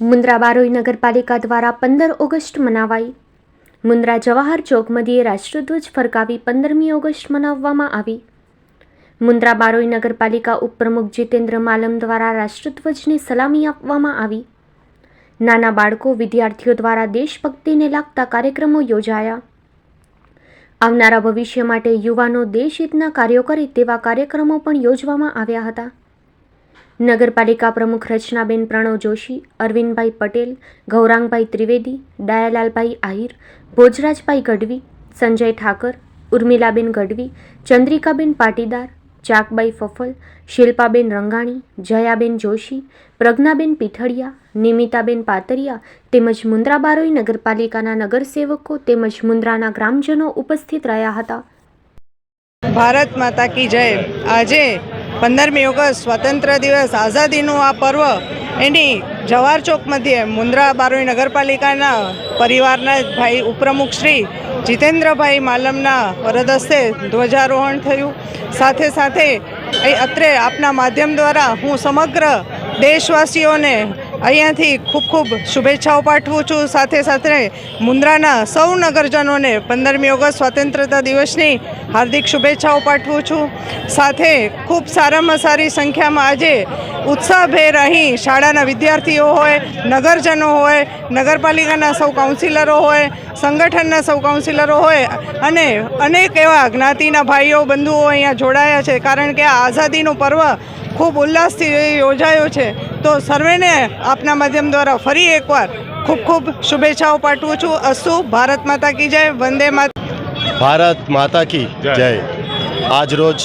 મુન્દ્રા બારોઈ નગરપાલિકા દ્વારા પંદર ઓગસ્ટ મનાવાઈ. મુન્દ્રા જવાહર ચોક રાષ્ટ્રધ્વજ ફરકાવી પંદરમી ઓગસ્ટ મનાવવામાં આવી. મુન્દ્રા બારોઈ નગરપાલિકા ઉપપ્રમુખ જીતેન્દ્ર માલમ દ્વારા રાષ્ટ્રધ્વજને સલામી આપવામાં આવી. નાના બાળકો વિદ્યાર્થીઓ દ્વારા દેશભક્તિને લાગતા કાર્યક્રમો યોજાયા. આવનારા ભવિષ્ય માટે યુવાનો દેશહિતના કાર્યો કરે તેવા કાર્યક્રમો પણ યોજવામાં આવ્યા હતા. નગરપાલિકા પ્રમુખ રચનાબેન પ્રણવ જોશી, અરવિંદભાઈ પટેલ, ગૌરાંગભાઈ ત્રિવેદી દયાલાલભાઈ આહિર, ભોજરાજભાઈ ગઢવી, સંજય ઠાકર, ઉર્મિલાબેન ગઢવી, ચંદ્રિકાબેન પાટીદાર, ચાકબાઈ ફફલ, શિલ્પાબેન રંગાણી, જયાબેન જોશી, પ્રજ્ઞાબેન પીઠડિયા, નિમિતાબેન પાતરિયા તેમજ મુન્દ્રા બારોઈ નગરપાલિકાના નગરસેવકો તેમજ મુન્દ્રાના ગ્રામજનો ઉપસ્થિત રહ્યા હતા. ભારત માતા કી જય. આજે પંદરમી ઓગસ્ટ સ્વતંત્ર દિવસ, આઝાદીનું આ પર્વ. એની જવાહર ચોક મધ્યે મુન્દ્રા બારોઈ નગરપાલિકાના પરિવારના ભાઈ ઉપપ્રમુખ શ્રી જીતેન્દ્રભાઈ માલમના વરદ હસ્તે ધ્વજારોહણ થયું. સાથે સાથે એ અત્રે આપના માધ્યમ દ્વારા હું સમગ્ર દેશવાસીઓને અહીંયાથી ખૂબ ખૂબ શુભેચ્છાઓ પાઠવું છું. સાથે સાથે મુન્દ્રાના સૌ નગરજનોને પંદરમી ઓગસ્ટ સ્વતંત્રતા દિવસની હાર્દિક શુભેચ્છાઓ પાઠવું છું. સાથે ખૂબ સારામાં સારી સંખ્યામાં આજે ઉત્સાહભેર અહીં શાળાના વિદ્યાર્થીઓ હોય, નગરજનો હોય, નગરપાલિકાના સૌ કાઉન્સિલરો હોય, સંગઠનના સૌ કાઉન્સિલરો હોય અને અનેક એવા જ્ઞાતિના ભાઈઓ, બંધુઓ અહીંયા જોડાયા છે. કારણ કે આ આઝાદીનું પર્વ ખૂબ ઉલ્લાસથી યોજાયો છે. તો સર્વેને આપના માધ્યમ દ્વારા ફરી એકવાર ખૂબ ખૂબ શુભેચ્છાઓ પાઠવું છું. અસુ ભારત માતા કી જય, વંદે માતા ભારત માતા કી જય. આજ રોજ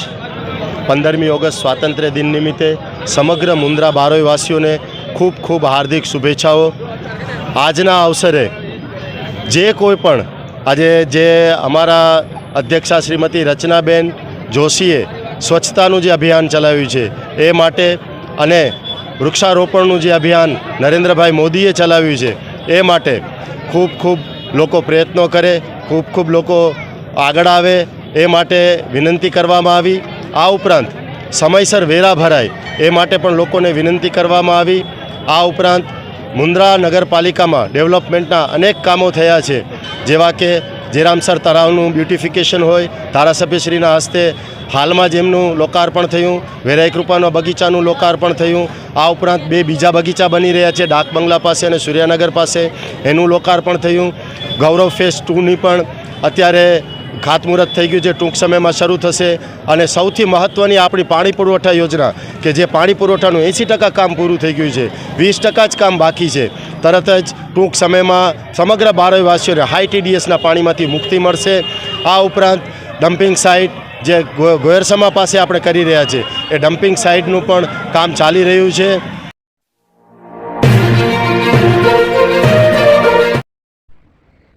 પંદરમી ઓગસ્ટ સ્વાતંત્ર્ય દિન નિમિત્તે સમગ્ર મુન્દ્રા બારોઈવાસીઓને ખૂબ ખૂબ હાર્દિક શુભેચ્છાઓ. આજના અવસરે જે કોઈ પણ આજે જે અમારા અધ્યક્ષા શ્રીમતી રચનાબેન જોશીએ સ્વચ્છતાનું જે અભિયાન ચલાવ્યું છે એ માટે અને વૃક્ષારોપણનું જે અભિયાન નરેન્દ્રભાઈ મોદીએ ચલાવ્યું છે એ માટે ખૂબ ખૂબ લોકો પ્રયત્નો કરે ખૂબ ખૂબ લોકો આગળ આવે એ માટે વિનંતી કરવામાં આવી. આ ઉપરાંત સમયસર વેરા ભરાય એ માટે પણ લોકોને વિનંતી કરવામાં આવી. આ ઉપરાંત મુન્દ્રા નગરપાલિકામાં ડેવલપમેન્ટના અનેક કામો થયા છે. જેવા કે જેરામસર તળાવનું બ્યુટિફિકેશન હોય, ધારાસભ્યશ્રીના હસ્તે હાલમાં જેમનું લોકાર્પણ થયું, વેરાઈ બગીચાનું લોકાર્પણ થયું. આ ઉપરાંત બે બીજા બગીચા બની રહ્યા છે, ડાક બંગલા પાસે અને સૂર્યનગર પાસે. એનું લોકાર્પણ થયું. ગૌરવ ફેસ ટુની પણ અત્યારે ખાતમુહૂર્ત થઈ ગયું છે. ટૂંક સમયમાં શરૂ થશે અને સૌથી મહત્ત્વની આપણી પાણી પુરવઠા યોજના કે જે પાણી પુરવઠાનું એંસી ટકા કામ પૂરું થઈ ગયું છે. વીસ ટકા જ કામ બાકી છે. તરત જ ટૂંક સમયમાં સમગ્ર બારોયવાસીઓને હાઈ ટીડીએસના પાણીમાંથી મુક્તિ મળશે. આ ઉપરાંત ડમ્પિંગ સાઇટ જે ગોયરસમા પાસે આપણે કરી રહ્યા છીએ એ ડમ્પિંગ સાઇટનું પણ કામ ચાલી રહ્યું છે.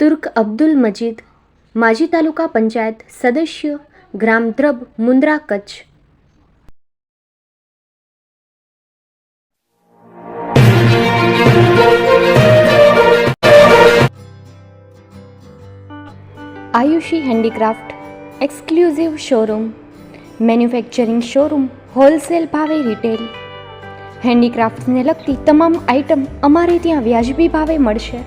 તુર્ક અબ્દુલ મજીદ, માજી તાલુકા પંચાયત સદસ્ય, ગ્રામ દ્રબ, Mundra Kutch. Aayushi handicraft exclusive showroom, manufacturing showroom, wholesale ભાવે રિટેલ. હેન્ડીક્રાફ્ટ્સને લગતી તમામ આઇટમ અમારે ત્યાં વ્યાજબી ભાવે મળશે.